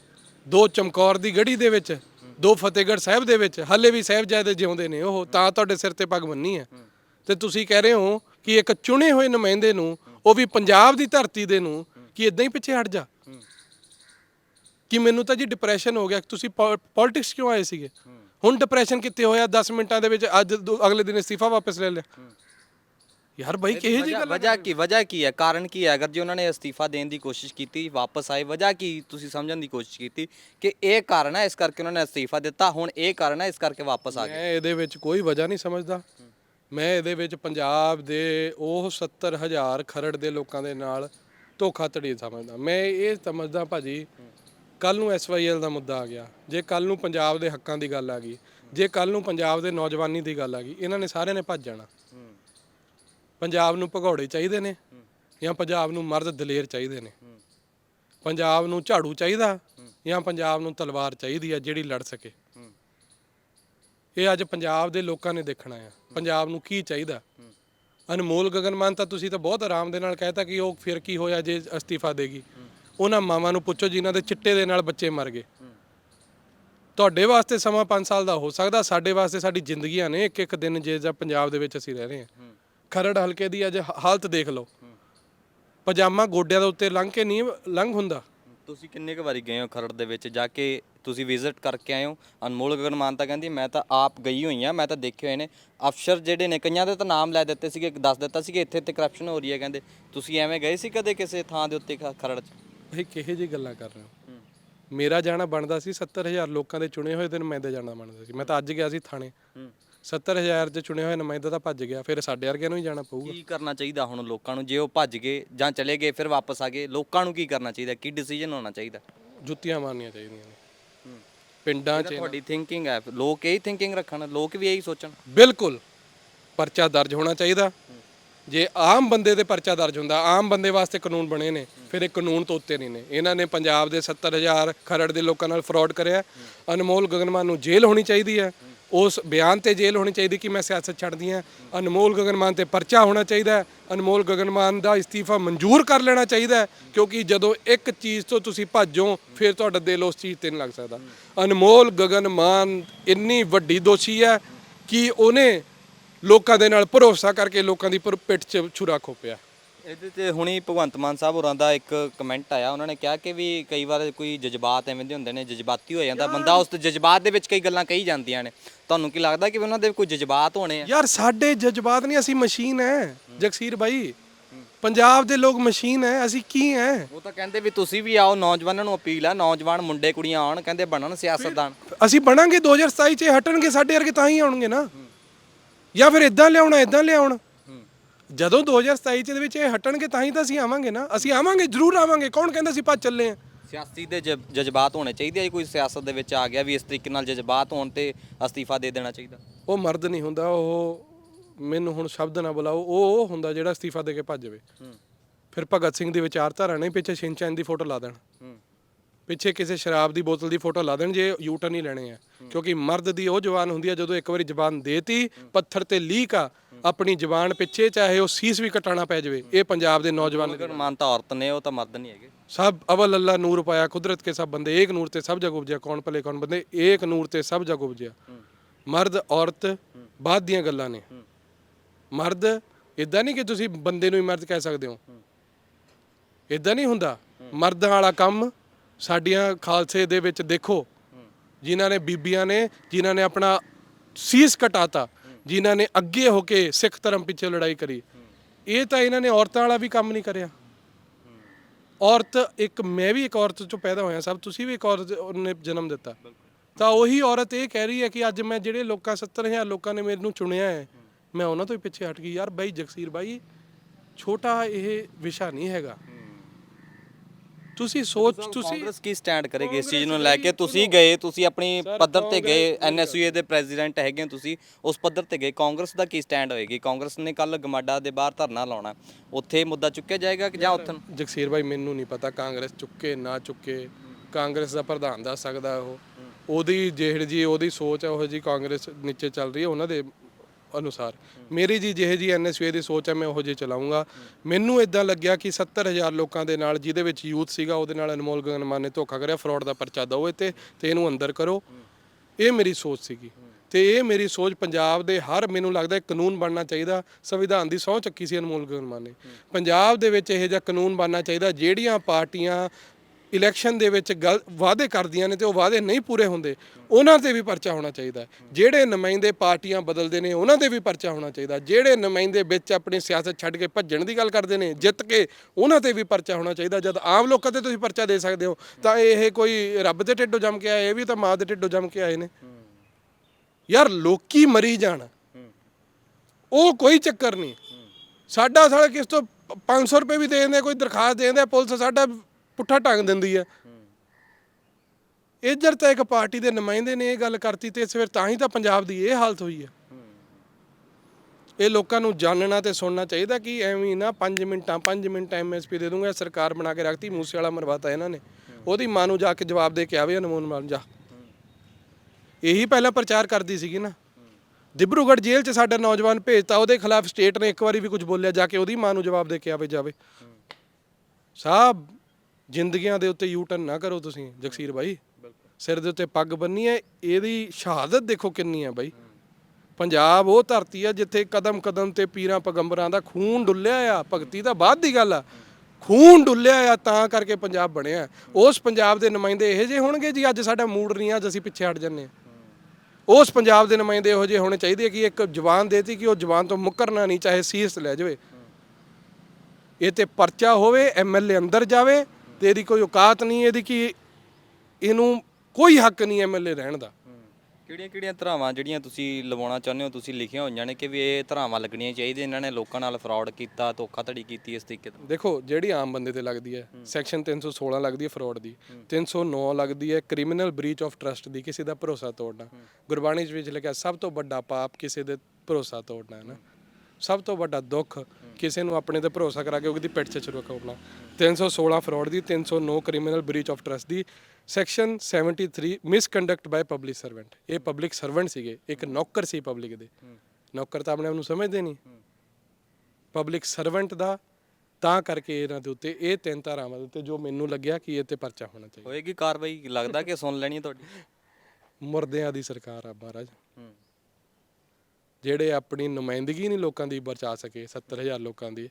ਦੋ ਚਮਕੌਰ ਦੀ ਗੜੀ ਦੇ ਵਿੱਚ, ਦੋ ਫਤਿਹਗੜ੍ਹ ਸਾਹਿਬ ਦੇ ਵਿੱਚ, ਹੱਲੇ ਵੀ ਸਾਹਿਬਜ਼ਾਦੇ ਜਿਉਂਦੇ ਨੇ ਉਹ, ਤਾਂ ਤੁਹਾਡੇ ਸਿਰ ਤੇ ਪੱਗ ਬੰਨੀ ਹੈ। ਤੇ ਤੁਸੀਂ ਕਹਿ ਰਹੇ ਹੋ ਕਿ ਇੱਕ ਚੁਣੇ ਹੋਏ ਨੁਮਾਇੰਦੇ ਨੂੰ, ਉਹ ਵੀ ਪੰਜਾਬ ਦੀ ਧਰਤੀ ਦੇ ਨੂੰ, ਕਿ ਇਦਾਂ ਹੀ ਪਿੱਛੇ ਹਟ ਜਾ। ਕਿ ਮੈਨੂੰ ਤਾਂ ਜੀ ਡਿਪਰੈਸ਼ਨ ਹੋ ਗਿਆ ਤੁਸੀਂ ਪੋਲਿਟਿਕਸ ਕਿਉਂ ਆਏ ਸੀਗੇ? ਹੁਣ ਡਿਪਰੈਸ਼ਨ ਕਿੱਥੇ ਹੋਇਆ? 10 ਮਿੰਟਾਂ ਦੇ ਵਿੱਚ ਅੱਜ ਅਗਲੇ ਦਿਨ ਅਸਤੀਫਾ ਵਾਪਸ ਲੈ ਲਿਆ। ਯਾਰ ਭਾਈ ਕਿਹੇ ਜੀ ਗੱਲ ਵਜ੍ਹਾ ਕੀ ਵਜ੍ਹਾ ਕੀ ਹੈ? ਕਾਰਨ ਕੀ ਹੈ? ਅਗਰ ਜੇ ਉਹਨਾਂ ਨੇ ਅਸਤੀਫਾ ਦੇਣ ਦੀ ਕੋਸ਼ਿਸ਼ ਕੀਤੀ ਵਾਪਸ ਆਏ ਵਜ੍ਹਾ ਕੀ ਤੁਸੀਂ ਸਮਝਣ ਦੀ ਕੋਸ਼ਿਸ਼ ਕੀਤੀ ਕਿ ਇਹ ਕਾਰਨ ਹੈ ਇਸ ਕਰਕੇ ਉਹਨਾਂ ਨੇ ਅਸਤੀਫਾ ਦਿੱਤਾ ਹੁਣ ਇਹ ਕਾਰਨ ਹੈ ਇਸ ਕਰਕੇ ਵਾਪਸ ਆ ਗਏ? ਮੈਂ ਇਹਦੇ ਵਿੱਚ ਕੋਈ ਵਜ੍ਹਾ ਨਹੀਂ ਸਮਝਦਾ। ਮੈਂ ਇਹਦੇ ਵਿੱਚ ਪੰਜਾਬ ਦੇ ਉਹ 70000 ਖਰੜ ਦੇ ਲੋਕਾਂ ਦੇ ਨਾਲ ਧੋਖਾਧੜੀ ਸਮਝਦਾ। ਮੈਂ ਇਹ ਸਮਝਦਾ ਭਾਜੀ ਕੱਲ ਨੂੰ ਐਸਵਾਈਐਲ ਦਾ ਮੁੱਦਾ ਆ ਗਿਆ। ਜੇ ਕੱਲ ਨੂੰ ਪੰਜਾਬ ਦੇ ਹੱਕਾਂ ਦੀ ਗੱਲ ਆ ਗਈ ਜੇ ਕੱਲ ਨੂੰ ਪੰਜਾਬ ਦੇ ਨੌਜਵਾਨੀ ਦੀ ਗੱਲ ਆ ਗਈ ਇਹਨਾਂ ਨੇ ਸਾਰਿਆਂ ਨੇ ਭੱਜ ਜਾਣਾ। ਪੰਜਾਬ ਨੂੰ ਭਗੌੜੇ ਚਾਹੀਦੇ ਨੇ ਜਾਂ ਪੰਜਾਬ ਨੂੰ ਮਰਦ ਦਲੇਰ ਚਾਹੀਦੇ ਨੇ। ਪੰਜਾਬ ਨੂੰ ਝਾੜੂ ਚਾਹੀਦਾ ਜਾਂ ਪੰਜਾਬ ਨੂੰ ਤਲਵਾਰ ਚਾਹੀਦੀ ਆ ਜਿਹੜੀ ਲੜ ਸਕੇ। ਇਹ ਅੱਜ ਪੰਜਾਬ ਦੇ ਲੋਕਾਂ ਨੇ ਦੇਖਣਾ ਆ। ਪੰਜਾਬ ਨੂੰ ਕੀ ਚਾਹੀਦਾ? ਅਨਮੋਲ ਗਗਨਮਾਨ ਤਾਂ ਤੁਸੀਂ ਤਾਂ ਬਹੁਤ ਆਰਾਮ ਦੇ ਨਾਲ ਕਹਿਤਾ ਕਿ ਉਹ ਫਿਰ ਕੀ ਹੋਇਆ ਜੇ ਅਸਤੀਫਾ ਦੇਗੀ ਉਹਨਾਂ ਮਾਵਾਂ ਨੂੰ ਪੁੱਛੋ ਜਿਨ੍ਹਾਂ ਦੇ ਚਿੱਟੇ ਦੇ ਨਾਲ ਬੱਚੇ ਮਰ ਗਏ। ਤੁਹਾਡੇ ਵਾਸਤੇ ਸਮਾਂ 5 ਸਾਲ ਦਾ ਹੋ ਸਕਦਾ ਸਾਡੇ ਵਾਸਤੇ ਸਾਡੀ ਜ਼ਿੰਦਗੀਆਂ ਨੇ ਇੱਕ ਇੱਕ ਦਿਨ ਜੇ ਜਾਂ ਪੰਜਾਬ ਦੇ ਵਿੱਚ ਅਸੀਂ ਰਹਿ ਰਹੇ ਹਾਂ। ਖਰੜ ਹਲਕੇ ਦੀ ਅੱਜ ਹਾਲਤ ਦੇਖ ਲਓ। ਪਜਾਮਾ ਗੋਡਿਆਂ ਦੇ ਉੱਤੇ ਲੰਘ ਕੇ ਨਹੀਂ ਲੰਘ ਹੁੰਦਾ। ਤੁਸੀਂ ਕਿੰਨੇ ਕੁ ਵਾਰੀ ਗਏ ਹੋ ਖਰੜ ਦੇ ਵਿੱਚ? ਜਾ ਕੇ ਤੁਸੀਂ ਵਿਜ਼ਿਟ ਕਰਕੇ ਆਏ ਹੋ। ਅਨਮੋਲ ਗਗਨਮਾਨ ਤਾਂ ਕਹਿੰਦੀ ਮੈਂ ਤਾਂ ਆਪ ਗਈ ਹੋਈ ਆ ਮੈਂ ਤਾਂ ਦੇਖੇ ਹੋਏ ਨੇ। ਅਫਸਰ ਜਿਹੜੇ ਨੇ ਕਈਆਂ ਦੇ ਤਾਂ ਨਾਮ ਲੈ ਦਿੱਤੇ ਸੀਗੇ ਦੱਸ ਦਿੱਤਾ ਸੀ ਕਿ ਇੱਥੇ ਤੇ ਕਰਪਸ਼ਨ ਹੋ ਰਹੀ ਹੈ ਕਹਿੰਦੇ। ਤੁਸੀਂ ਐਵੇਂ ਗਏ ਸੀ ਕਦੇ ਕਿਸੇ ਥਾਂ ਦੇ ਉੱਤੇ ਖ- ਖਰੜ 'ਚ? ਭਾਈ ਕਿਹੇ ਜੀ ਗੱਲਾਂ ਕਰ ਰਹੇ ਹੋ? ਮੇਰਾ ਜਾਣਾ ਬਣਦਾ ਸੀ 70000 ਲੋਕਾਂ ਦੇ ਚੁਣੇ ਹੋਏ ਤੇ ਨੁਮਾਇੰਦੇ ਜਾਣਾ ਬਣਦਾ ਸੀ। ਮੈਂ ਤਾਂ ਅੱਜ ਗਿਆ ਸੀ ਥਾਣੇ। 70000 ਚ ਚੁਣੇ ਹੋਏ ਨੁਮਾਇੰਦਾ ਤਾਂ ਭੱਜ ਗਿਆ ਫਿਰ ਸਾਡੇ ਵਰਗਿਆਂ ਨੂੰ ਹੀ ਜਾਣਾ ਪਊਗਾ। ਕੀ ਕਰਨਾ ਚਾਹੀਦਾ ਹੁਣ ਲੋਕਾਂ ਨੂੰ? ਜੇ ਉਹ ਭੱਜ ਗਏ ਜਾਂ ਚਲੇ ਗਏ ਫਿਰ ਵਾਪਸ ਆ ਗਏ ਲੋਕਾਂ ਨੂੰ ਕੀ ਕਰਨਾ ਚਾਹੀਦਾ? ਕੀ ਡਿਸੀਜਨ ਹੋਣਾ ਚਾਹੀਦਾ? ਜੁੱਤੀਆਂ ਮਾਰਨੀਆਂ ਚਾਹੀਦੀਆਂ ਨੇ। ਪਿੰਡਾਂ 'ਚ ਤੁਹਾਡੀ ਥਿੰਕਿੰਗ ਹੈ ਲੋਕ ਇਹੀ ਥਿੰਕਿੰਗ ਰੱਖਣ ਲੋਕ ਵੀ ਇਹੀ ਸੋਚਣ। ਬਿਲਕੁਲ ਪਰਚਾ ਦਰਜ ਹੋਣਾ ਚਾਹੀਦਾ। ਜੇ ਆਮ ਬੰਦੇ ਦੇ ਪਰਚਾ ਦਰਜ ਹੁੰਦਾ ਆਮ ਬੰਦੇ ਵਾਸਤੇ ਕਾਨੂੰਨ ਬਣੇ ਨੇ ਫਿਰ ਇਹ ਕਾਨੂੰਨ ਤੋਂ ਉੱਤੇ ਨਹੀਂ ਨੇ। ਇਹਨਾਂ ਨੇ ਪੰਜਾਬ ਦੇ 70000 ਖਰੜ ਦੇ ਲੋਕਾਂ ਨਾਲ ਫਰਾਡ ਕਰਿਆ। ਅਨਮੋਲ ਗਗਨਮਾਨ ਨੂੰ ਜੇਲ੍ਹ ਹੋਣੀ ਚਾਹੀਦੀ ਹੈ। ਉਸ ਬਿਆਨ ਤੇ ਜੇਲ੍ਹ ਹੋਣੀ ਚਾਹੀਦੀ ਕਿ ਮੈਂ ਸਿਆਸਤ ਛੱਡਦੀ ਹਾਂ। ਅਨਮੋਲ ਗਗਨਮਾਨ ਤੇ ਪਰਚਾ ਹੋਣਾ ਚਾਹੀਦਾ ਹੈ। ਅਨਮੋਲ ਗਗਨਮਾਨ ਦਾ ਇਸਤੀਫਾ ਮਨਜ਼ੂਰ ਕਰ ਲੈਣਾ ਚਾਹੀਦਾ ਕਿਉਂਕਿ ਜਦੋਂ ਇੱਕ ਚੀਜ਼ ਤੋਂ ਤੁਸੀਂ ਭੱਜੋ, ਫਿਰ ਤੁਹਾਡਾ ਦਿਲ ਉਸ ਚੀਜ਼ ਤੇ ਨਹੀਂ ਲੱਗ ਸਕਦਾ। ਅਨਮੋਲ ਗਗਨਮਾਨ ਇੰਨੀ ਵੱਡੀ ਦੋਸ਼ੀ ਹੈ ਕਿ ਉਹਨੇ ਲੋਕਾਂ ਦੇ ਨਾਲ ਭਰੋਸਾ ਕਰਕੇ ਲੋਕਾਂ ਦੀ ਪਰ- ਪਿੱਠ 'ਚ ਛੁਰਾ ਖੋਪਿਆ। ਇਹਦੇ ਤੇ ਹੁਣੀ ਭਗਵੰਤ ਮਾਨ ਸਾਹਿਬ ਹੋਰਾਂ ਦਾ ਇੱਕ ਕਮੈਂਟ ਆਇਆ। ਉਹਨਾਂ ਨੇ ਕਿਹਾ ਕਿ ਵੀ ਕਈ ਵਾਰ ਕੋਈ ਜਜ਼ਬਾਤ ਐਵੇਂ ਦੇ ਹੁੰਦੇ ਨੇ ਜਜ਼ਬਾਤੀ ਹੋ ਜਾਂਦਾ। ਬੰਦਾ ਉਸ ਜਜ਼ਬਾਤ ਦੇ ਵਿੱਚ ਕਈ ਗੱਲਾਂ ਕਹੀ ਜਾਂਦੀਆਂ ਨੇ। ਤੁਹਾਨੂੰ ਕੀ ਲੱਗਦਾ ਕਿ ਵੀ ਉਹਨਾਂ ਦੇ ਕੋਈ ਜਜ਼ਬਾਤ ਹੋਣੇ ਆ? ਯਾਰ ਸਾਡੇ ਜਜ਼ਬਾਤ ਨਹੀਂ ਅਸੀਂ ਮਸ਼ੀਨ ਹੈ ਜਗਸੀਰ ਬਾਈ। ਪੰਜਾਬ ਦੇ ਲੋਕ ਮਸ਼ੀਨ ਹੈ ਅਸੀਂ ਕੀ ਹੈ ਉਹ ਤਾਂ ਕਹਿੰਦੇ ਵੀ ਤੁਸੀਂ ਵੀ ਆਓ ਨੌਜਵਾਨਾਂ ਨੂੰ ਅਪੀਲ ਆ। ਨੌਜਵਾਨ ਮੁੰਡੇ ਕੁੜੀਆਂ ਆਉਣ ਕਹਿੰਦੇ ਬਣਨ ਸਿਆਸਤਦਾਨ। ਅਸੀਂ ਬਣਾਂਗੇ 2027 ਚ ਇਹ ਹਟਣਗੇ ਸਾਡੇ ਵਰਗੇ ਤਾਂ ਹੀ ਆਉਣਗੇ ਨਾ। ਜਾਂ ਫਿਰ ਇਦਾਂ ਲਿਆਉਣਾ ਇਦਾਂ ਲਿਆਉਣ। ਜਦੋਂ 2027 ਚ ਦੇ ਵਿੱਚ ਇਹ ਹਟਣਗੇ ਤਾਂ ਹੀ ਤਾਂ ਅਸੀਂ ਆਵਾਂਗੇ ਨਾ। ਅਸੀਂ ਆਵਾਂਗੇ ਜ਼ਰੂਰ ਆਵਾਂਗੇ। ਕੌਣ ਕਹਿੰਦਾ ਅਸੀਂ ਭੱਜ ਚੱਲੇ ਆ? ਸਿਆਸੀ ਦੇ ਜਜ਼ਬਾਤ ਹੋਣੇ ਚਾਹੀਦੇ ਆ ਜੇ। ਕੋਈ ਸਿਆਸਤ ਦੇ ਵਿੱਚ ਆ ਗਿਆ ਵੀ ਇਸ ਤਰੀਕੇ ਨਾਲ ਜਜ਼ਬਾਤ ਹੋਣ ਤੇ ਅਸਤੀਫਾ ਦੇ ਦੇਣਾ ਚਾਹੀਦਾ। ਉਹ ਮਰਦ ਨਹੀਂ ਹੁੰਦਾ ਉਹ ਮੈਨੂੰ ਹੁਣ ਸ਼ਬਦ ਨਾ ਬੁਲਾਓ ਉਹ ਉਹ ਹੁੰਦਾ ਜਿਹੜਾ ਅਸਤੀਫਾ ਦੇ ਕੇ ਭੱਜ ਜਾਵੇ। ਫਿਰ ਭਗਤ ਸਿੰਘ ਦੀ ਵਿਚਾਰਧਾਰਾ ਨਹੀਂ ਪਿੱਛੇ ਸ਼ਿਨਚੈਨ ਦੀ ਫੋਟੋ ਲਾ ਦੇਣ। ਪਿੱਛੇ ਕਿਸੇ ਸ਼ਰਾਬ ਦੀ ਬੋਤਲ ਦੀ ਫੋਟੋ ਲਾ ਦੇਣ ਜੇ ਯੂ ਟਰਨ ਹੀ ਲੈਣੇ ਆ। ਕਿਉਂਕਿ ਮਰਦ ਦੀ ਉਹ ਜਵਾਨ ਹੁੰਦੀ ਆ ਜਦੋਂ ਇੱਕ ਵਾਰੀ ਜ਼ੁਬਾਨ ਦੇਤੀ ਪੱਥਰ ਤੇ ਲੀਕ ਆ ਆਪਣੀ ਜ਼ੁਬਾਨ ਪਿੱਛੇ ਚਾਹੇ ਉਹ ਸੀਸ ਵੀ ਕਟਾਣਾ ਪੈ ਜਾਵੇ ਇਹ ਪੰਜਾਬ ਦੇ ਨੌਜਵਾਨ ਦੀ ਮਾਨਤਾ ਔਰਤ ਨੇ ਉਹ ਤਾਂ ਮਰਦ ਨਹੀਂ ਹੈਗੇ। ਸਭ ਅਵਲ ਅੱਲਾ ਨੂਰ ਪਾਇਆ ਕੁਦਰਤ ਕੇ ਸਭ ਬੰਦੇ ਇੱਕ ਨੂਰ ਤੇ ਸਭ ਜਗ ਉਪਜਿਆ ਕੌਣ ਭਲੇ ਕੌਣ ਬੰਦੇ ਇੱਕ ਨੂਰ ਤੇ ਸਭ ਜਗ ਉਪਜਿਆ ਮਰਦ ਔਰਤ ਬਾਅਦ ਦੀਆਂ ਗੱਲਾਂ ਨੇ। ਮਰਦ ਇਦਾਂ ਨਹੀਂ ਕਿ ਤੁਸੀਂ ਬੰਦੇ ਨੂੰ ਹੀ ਮਰਦ ਕਹਿ ਸਕਦੇ ਹੋ। ਇਦਾਂ ਨਹੀਂ ਹੁੰਦਾ। ਮਰਦਾਂ ਵਾਲਾ ਕੰਮ ਸਾਡੀਆਂ ਖਾਲਸੇ ਦੇ ਵਿੱਚ ਦੇਖੋ, ਜਿਨ੍ਹਾਂ ਨੇ ਬੀਬੀਆਂ ਨੇ, ਜਿਨ੍ਹਾਂ ਨੇ ਆਪਣਾ ਸੀਸ ਕਟਾਤਾ, ਜਿਨ੍ਹਾਂ ਨੇ ਅੱਗੇ ਹੋ ਕੇ ਸਿੱਖ ਧਰਮ ਪਿੱਛੇ ਲੜਾਈ ਕਰੀ, ਇਹ ਤਾਂ ਇਹਨਾਂ ਨੇ ਔਰਤਾਂ ਵਾਲਾ ਵੀ ਕੰਮ ਨਹੀਂ ਕਰਿਆ। ਔਰਤ ਇੱਕ, ਮੈਂ ਵੀ ਇੱਕ ਔਰਤ ਚੋਂ ਪੈਦਾ ਹੋਇਆ, ਸਭ ਤੁਸੀਂ ਵੀ ਇੱਕ ਔਰਤ ਨੇ ਜਨਮ ਦਿੱਤਾ। ਤਾਂ ਉਹੀ ਔਰਤ ਇਹ ਕਹਿ ਰਹੀ ਹੈ ਕਿ ਅੱਜ ਮੈਂ ਜਿਹੜੇ ਲੋਕਾਂ 70000 ਲੋਕਾਂ ਨੇ ਮੈਨੂੰ ਚੁਣਿਆ ਹੈ, ਮੈਂ ਉਹਨਾਂ ਤੋਂ ਹੀ ਪਿੱਛੇ ਹਟ ਗਈ। ਯਾਰ ਬਾਈ ਜਗਸੀਰ ਬਾਈ, ਛੋਟਾ ਇਹ ਵਿਸ਼ਾ ਨਹੀਂ ਹੈਗਾ। ਤੁਸੀਂ ਸੋਚ ਤੁਸੀਂ ਕਾਂਗਰਸ ਕੀ ਸਟੈਂਡ ਕਰੇਗੀ ਇਸ ਚੀਜ਼ ਨੂੰ ਲੈ ਕੇ? ਤੁਸੀਂ ਗਏ ਤੁਸੀਂ ਆਪਣੀ ਪੱਧਰ ਤੇ ਗਏ ਐਨਐਸਯੂਏ ਦੇ ਪ੍ਰੈਜ਼ੀਡੈਂਟ ਹੈਗੇ ਤੁਸੀਂ ਉਸ ਪੱਧਰ ਤੇ ਗਏ। ਕਾਂਗਰਸ ਦਾ ਕੀ ਸਟੈਂਡ ਹੋਏਗੀ? ਕਾਂਗਰਸ ਨੇ ਕੱਲ ਗਮਾਡਾ ਦੇ ਬਾਹਰ ਧਰਨਾ ਲਾਉਣਾ। ਉੱਥੇ ਮੁੱਦਾ ਚੁੱਕਿਆ ਜਾਏਗਾ ਕਿ ਜਾਂ ਉੱਥੇ ਜਗਸੀਰ ਬਾਈ ਮੈਨੂੰ ਨਹੀਂ ਪਤਾ ਕਾਂਗਰਸ ਚੁੱਕੇ ਨਾ ਚੁੱਕੇ। ਕਾਂਗਰਸ ਦਾ ਪ੍ਰਧਾਨ ਦੱਸ ਸਕਦਾ ਉਹ। ਉਹਦੀ ਜਿਹੜੀ ਜੀ ਉਹਦੀ ਸੋਚ ਹੈ ਉਹ ਜੀ ਕਾਂਗਰਸ ਨੀਚੇ ਚੱਲ ਰਹੀ ਹੈ ਉਹਨਾਂ ਦੇ ਅਨੁਸਾਰ। ਮੇਰੀ ਜੀ ਜਿਹੇ ਜੀ ਐਨਐਸਯੂ ਦੀ ਸੋਚ ਹੈ, ਮੈਂ ਉਹ ਜੇ ਚਲਾਉਂਗਾ ਮੈਨੂੰ ਇਦਾਂ ਲੱਗਿਆ ਕਿ 70000 ਲੋਕਾਂ ਦੇ ਨਾਲ, ਜਿਹਦੇ ਵਿੱਚ ਯੂਥ ਸੀਗਾ, ਉਹਦੇ ਨਾਲ ਅਨਮੋਲ ਗਗਨਮਾਨ ਨੇ ਧੋਖਾ ਕਰਿਆ, ਫਰਾਡ ਦਾ ਪਰਚਾ ਦਿਓ ਇਹ ਤੇ ਤੇ ਇਹਨੂੰ ਅੰਦਰ ਕਰੋ। ਇਹ ਮੇਰੀ ਸੋਚ ਸੀਗੀ। ਤੇ ਇਹ ਮੇਰੀ ਸੋਚ ਪੰਜਾਬ ਦੇ ਹਰ, ਮੈਨੂੰ ਲੱਗਦਾ ਕਾਨੂੰਨ ਬਣਨਾ ਚਾਹੀਦਾ। ਸੰਵਿਧਾਨ ਦੀ ਸਹੁੰ ਚੱਕੀ ਸੀ ਅਨਮੋਲ ਗਗਨਮਾਨ ਨੇ। ਪੰਜਾਬ ਦੇ ਵਿੱਚ ਇਹੋ ਜਿਹਾ ਕਾਨੂੰਨ ਬਣਨਾ ਚਾਹੀਦਾ, ਜਿਹੜੀਆਂ ਪਾਰਟੀਆਂ ਇਲੈਕਸ਼ਨ ਦੇ ਵਿੱਚ ਗਲ, ਵਾਅਦੇ ਕਰਦੀਆਂ ਨੇ ਤੇ ਉਹ ਵਾਅਦੇ ਨਹੀਂ ਪੂਰੇ ਹੁੰਦੇ, ਉਹਨਾਂ ਤੇ ਵੀ ਪਰਚਾ ਹੋਣਾ ਚਾਹੀਦਾ ਹੈ। ਜਿਹੜੇ ਨੁਮਾਇੰਦੇ ਪਾਰਟੀਆਂ ਬਦਲਦੇ ਨੇ, ਉਹਨਾਂ ਤੇ ਵੀ ਪਰਚਾ ਹੋਣਾ ਚਾਹੀਦਾ ਜਿਹੜੇ ਨੁਮਾਇੰਦੇ ਵਿੱਚ ਆਪਣੀ ਸਿਆਸਤ ਛੱਡ ਕੇ ਭੱਜਣ ਦੀ ਗੱਲ ਕਰਦੇ ਨੇ, ਜਿੱਤ ਕੇ ਉਹਨਾਂ ਤੇ ਵੀ ਪਰਚਾ ਹੋਣਾ ਚਾਹੀਦਾ ਜਦ ਆਮ ਲੋਕਾਂ ਤੇ ਤੁਸੀਂ ਪਰਚਾ ਦੇ ਸਕਦੇ ਹੋ, ਤਾਂ ਇਹ ਕੋਈ ਰੱਬ ਦੇ ਢਿੱਡੋਂ ਜੰਮ ਕੇ ਆਏ, ਇਹ ਵੀ ਤਾਂ ਮਾਂ ਦੇ ਢਿੱਡੋਂ ਜੰਮ ਕੇ ਆਏ ਨੇ। ਯਾਰ ਲੋਕੀ ਮਰੀ ਜਾਣ। ਉਹ ਕੋਈ ਚੱਕਰ ਨਹੀਂ। ਸਾਡਾ ਸਾਲਾ ਕਿਸ ਤੋਂ 500 ਰੁਪਏ ਵੀ ਦੇ ਦਿੰਦੇ ਕੋਈ ਦਰਖਾਸਤ ਦੇ ਦਿੰਦੇ ਪੁਲਿਸ ਸਾਡਾ ਪੁੱਠਾ ਟੰਗ ਦਿੰਦੀ ਹੈ ਇੱਧਰ ਤਾਂ ਇੱਕ ਪਾਰਟੀ ਦੇ ਨੁਮਾਇੰਦੇ ਨੇ ਇਹ ਗੱਲ ਕਰਤੀ ਤੇ ਫਿਰ ਤਾਂ ਹੀ ਤਾਂ ਪੰਜਾਬ ਦੀ ਇਹ ਹਾਲਤ ਹੋਈ ਹੈ ਇਹ ਲੋਕਾਂ ਨੂੰ ਜਾਣਨਾ ਤੇ ਸੁਣਨਾ ਚਾਹੀਦਾ ਕਿ ਐਵੇਂ ਨਾ 5 ਮਿੰਟਾਂ 5 ਮਿੰਟ ਐਮਐਸਪੀ ਦੇ ਦੂੰਗਾ, ਸਰਕਾਰ ਬਣਾ ਕੇ ਰੱਖਤੀ ਮੂਸੇ ਵਾਲਾ ਮਰਵਾਤਾ ਇਹਨਾਂ ਨੇ। ਉਹਦੀ ਮਾਂ ਨੂੰ ਜਾ ਕੇ ਜਵਾਬ ਦੇ ਕੇ ਆਵੇ, ਅਨਮੋਲ ਮਾਨ ਜਾ। ਇਹੀ ਪਹਿਲਾਂ ਪ੍ਰਚਾਰ ਕਰਦੀ ਸੀਗੀ ਨਾ। ਦਿਬਰੂਗੜ੍ਹ ਜੇਲ੍ਹ 'ਚ ਸਾਡਾ ਨੌਜਵਾਨ ਭੇਜਤਾ, ਉਹਦੇ ਖਿਲਾਫ ਸਟੇਟ ਨੇ ਇੱਕ ਵਾਰੀ ਵੀ ਕੁਝ ਬੋਲਿਆ, ਜਾ ਕੇ ਉਹਦੀ ਮਾਂ ਨੂੰ ਜਵਾਬ ਦੇ ਕੇ ਆਵੇ ਜਾਵੇ। ਸਾਹਿਬ ਜ਼ਿੰਦਗੀਆਂ ਦੇ ਉੱਤੇ ਯੂ ਟਰਨ ਨਾ ਕਰੋ ਤੁਸੀਂ ਜਗਸੀਰ ਬਾਈ। ਸਿਰ ਦੇ ਉੱਤੇ ਪੱਗ ਬੰਨੀ ਹੈ ਇਹਦੀ ਸ਼ਹਾਦਤ ਦੇਖੋ ਕਿੰਨੀ ਹੈ ਬਾਈ। ਪੰਜਾਬ ਉਹ ਧਰਤੀ ਆ ਜਿੱਥੇ ਕਦਮ ਕਦਮ ਤੇ ਪੀਰਾਂ ਪਗੰਬਰਾਂ ਦਾ ਖੂਨ ਡੁੱਲਿਆ ਆ। ਭਗਤੀ ਤਾਂ ਬਾਅਦ ਦੀ ਗੱਲ ਆ। ਖੂਨ ਡੁੱਲਿਆ ਆ ਤਾਂ ਕਰਕੇ ਪੰਜਾਬ ਬਣਿਆ। ਉਸ ਪੰਜਾਬ ਦੇ ਨੁਮਾਇੰਦੇ ਇਹੋ ਜਿਹੇ ਹੋਣਗੇ ਜੀ ਅੱਜ ਸਾਡਾ ਮੂਡ ਨਹੀਂ ਆ ਅੱਜ ਅਸੀਂ ਪਿੱਛੇ ਹਟ ਜੰਨੇ ਉਸ ਪੰਜਾਬ ਦੇ ਨੁਮਾਇੰਦੇ ਇਹੋ ਜਿਹੇ ਹੋਣੇ ਚਾਹੀਦੇ ਕਿ ਇੱਕ ਜਵਾਨ ਦੇਤੀ ਕਿ ਉਹ ਜਵਾਨ ਤੋਂ ਮੁੱਕਰਨਾ ਨਹੀਂ ਚਾਹੇ ਸੀਸ ਲੈ ਜਾਵੇ। ਇਹ ਤੇ ਪਰਚਾ ਹੋਵੇ ਐਮਐਲਏ ਅੰਦਰ ਜਾਵੇ ਤੇ ਇਹਦੀ ਕੋਈ ਔਕਾਤ ਨਹੀਂ ਇਹਦੀ ਕਿ ਇਹਨੂੰ ਕੋਈ ਹੱਕ ਨਹੀਂ ਐਮਐਲਏ ਰਹਿਣ ਦਾ। ਕਿਹੜੀਆਂ ਕਿਹੜੀਆਂ ਧਰਾਵਾਂ ਜਿਹੜੀਆਂ ਤੁਸੀਂ ਲਵਾਉਣਾ ਚਾਹੁੰਦੇ ਹੋ ਤੁਸੀਂ ਲਿਖੀਆਂ ਹੋਈਆਂ ਨੇ ਕਿ ਵੀ ਇਹ ਧਰਾਵਾਂ ਲੱਗਣੀਆਂ ਚਾਹੀਦੀਆਂ ਇਹਨਾਂ ਨੇ ਲੋਕਾਂ ਨਾਲ ਫਰਾਡ ਕੀਤਾ ਧੋਖਾਧੜੀ ਕੀਤੀ ਇਸ ਤਰੀਕੇ ਤੋਂ? ਦੇਖੋ ਜਿਹੜੀ ਆਮ ਬੰਦੇ ਤੇ ਲੱਗਦੀ ਹੈ ਸੈਕਸ਼ਨ 316 ਲੱਗਦੀ ਹੈ ਫਰਾਡ ਦੀ 309 ਲੱਗਦੀ ਹੈ ਕ੍ਰਿਮੀਨਲ ਬ੍ਰੀਚ ਆਫ ਟਰਸਟ ਦੀ ਕਿਸੇ ਦਾ ਭਰੋਸਾ ਤੋੜਨਾ। ਗੁਰਬਾਣੀ ਵਿੱਚ ਲਿਖਿਆ ਸਭ ਤੋਂ ਵੱਡਾ ਪਾਪ ਕਿਸੇ ਦੇ ਭਰੋਸਾ ਤੋੜਨਾ ਹੈ ਨਾ। ਸਭ ਤੋਂ ਵੱਡਾ ਦੁੱਖ ਕਿਸੇ ਨੂੰ ਆਪਣੇ ਤੇ ਭਰੋਸਾ ਕਰਾ ਕੇ ਉਹਦੀ ਪਿੱਠ 'ਚ ਕਰਨਾ। 316 ਫਰਾਡ ਦੀ 309 criminal breach of trust the section 73 misconduct by public servant. ਇਹ ਪਬਲਿਕ ਸਰਵੈਂਟ ਸੀਗੇ ਇੱਕ ਨੌਕਰ ਸੀ ਪਬਲਿਕ ਦੇ। ਨੌਕਰ ਤਾਂ ਆਪਣੇ ਆਪ ਨੂੰ ਸਮਝਦੇ ਨਹੀਂ ਪਬਲਿਕ ਸਰਵੈਂਟ ਦਾ ਤਾਂ ਕਰਕੇ ਇਹਨਾਂ ਦੇ ਉੱਤੇ ਇਹ ਤਿੰਨ ਧਾਰਾਵਾਂ ਦੇ ਉੱਤੇ ਜੋ ਮੈਨੂੰ ਲੱਗਿਆ ਕਿ ਇਹ ਤੇ ਪਰਚਾ ਹੋਣਾ ਚਾਹੀਦਾ। ਹੋਏਗੀ ਕਾਰਵਾਈ ਲੱਗਦਾ ਕਿ ਸੁਣ ਲੈਣੀ ਤੁਹਾਡੀ? ਮੁਰਦਿਆਂ ਦੀ ਸਰਕਾਰ ਆ ਮਹਾਰਾਜ। ਜਿਹੜੇ ਆਪਣੀ ਨੁਮਾਇੰਦਗੀ ਨਹੀਂ ਲੋਕਾਂ ਦੀ ਬਚਾ ਸਕੇ 70000 ਲੋਕਾਂ ਦੀ,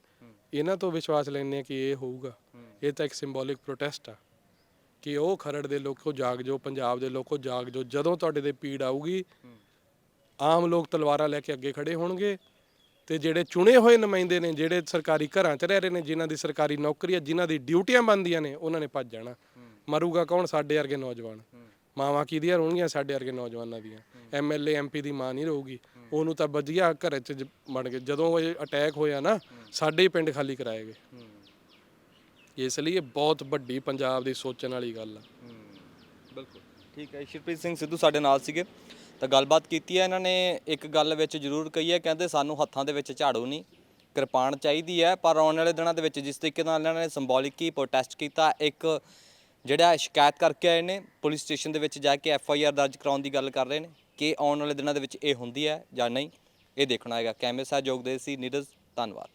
ਇਹਨਾਂ ਤੋਂ ਵਿਸ਼ਵਾਸ ਲੈਣੇ ਆ ਕਿ ਇਹ ਹੋਊਗਾ। ਇਹ ਤਾਂ ਇੱਕ ਸਿੰਬੋਲਿਕ ਪ੍ਰੋਟੈਸਟ ਆ ਕਿ ਉਹ ਖਰੜ ਦੇ ਲੋਕੋ ਜਾਗ ਜੋ, ਪੰਜਾਬ ਦੇ ਲੋਕੋ ਜਾਗ ਜੋ, ਜਦੋਂ ਤੁਹਾਡੇ ਤੇ ਪੀੜ ਆਊਗੀ, ਆਮ ਲੋਕ ਤਲਵਾਰਾਂ ਲੈ ਕੇ ਅੱਗੇ ਖੜੇ ਹੋਣਗੇ ਤੇ ਜਿਹੜੇ ਚੁਣੇ ਹੋਏ ਨੁਮਾਇੰਦੇ ਨੇ, ਜਿਹੜੇ ਸਰਕਾਰੀ ਘਰਾਂ 'ਚ ਰਹਿ ਰਹੇ ਨੇ, ਜਿਨ੍ਹਾਂ ਦੀ ਸਰਕਾਰੀ ਨੌਕਰੀ ਹੈ ਜਿਨ੍ਹਾਂ ਦੀ ਡਿਊਟੀਆਂ ਬਣਦੀਆਂ ਨੇ, ਉਹਨਾਂ ਨੇ ਭੱਜ ਜਾਣਾ। ਮਰੂਗਾ ਕੌਣ? ਸਾਡੇ ਵਰਗੇ ਨੌਜਵਾਨ। ਮਾਵਾਂ ਕਿਹਦੀਆਂ ਰਹਿਣਗੀਆਂ ਸਾਡੇ ਵਰਗੇ ਨੌਜਵਾਨਾਂ ਦੀਆਂ। ਐਮਐਲਏ ਐਮਪੀ ਦੀ ਮਾਂ ਨਹੀਂ ਰਹੂਗੀ। ਉਹਨੂੰ ਤਾਂ ਵਧੀਆ ਘਰ 'ਚ ਜ- ਬਣ ਕੇ ਜਦੋਂ ਇਹ ਅਟੈਕ ਹੋਇਆ ਨਾ, ਸਾਡੇ ਹੀ ਪਿੰਡ ਖਾਲੀ ਕਰਾਏ ਗਏ। ਇਸ ਲਈ ਇਹ ਬਹੁਤ ਵੱਡੀ ਪੰਜਾਬ ਦੀ ਸੋਚਣ ਵਾਲੀ ਗੱਲ ਆ। ਬਿਲਕੁਲ। ਠੀਕ ਹੈ ਸ਼ਿਰਪ੍ਰੀਤ ਸਿੰਘ ਸਿੱਧੂ ਸਾਡੇ ਨਾਲ ਸੀਗੇ। ਤਾਂ ਗੱਲਬਾਤ ਕੀਤੀ ਹੈ ਇਹਨਾਂ ਨੇ। ਇੱਕ ਗੱਲ ਵਿੱਚ ਜ਼ਰੂਰ ਕਹੀ ਹੈ, ਕਹਿੰਦੇ ਸਾਨੂੰ ਹੱਥਾਂ ਦੇ ਵਿੱਚ ਝਾੜੂ ਨਹੀਂ, ਕਿਰਪਾਨ ਚਾਹੀਦੀ ਹੈ, ਪਰ ਆਉਣ ਵਾਲੇ ਦਿਨਾਂ ਦੇ ਵਿੱਚ ਜਿਸ ਤਰੀਕੇ ਨਾਲ ਇਹਨਾਂ ਨੇ ਸਿੰਬੋਲਿਕ ਹੀ ਪ੍ਰੋਟੈਸਟ ਕੀਤਾ, ਇੱਕ ਜਿਹੜਾ ਸ਼ਿਕਾਇਤ ਕਰਕੇ ਆਏ ਨੇ, ਪੁਲਿਸ ਸਟੇਸ਼ਨ ਦੇ ਵਿੱਚ ਜਾ ਕੇ ਐਫ ਆਈ ਆਰ ਦਰਜ ਕਰਾਉਣ ਦੀ ਗੱਲ ਕਰ ਰਹੇ ਨੇ, ਕਿ ਆਉਣ ਵਾਲੇ ਦਿਨਾਂ ਦੇ ਵਿੱਚ ਇਹ ਹੁੰਦੀ ਹੈ ਜਾਂ ਨਹੀਂ, ਇਹ ਦੇਖਣਾ ਹੈਗਾ। ਕੈਮਰੇ ਸਹਿਯੋਗ ਦੇ ਸੀ ਨੀਰਜ, ਧੰਨਵਾਦ।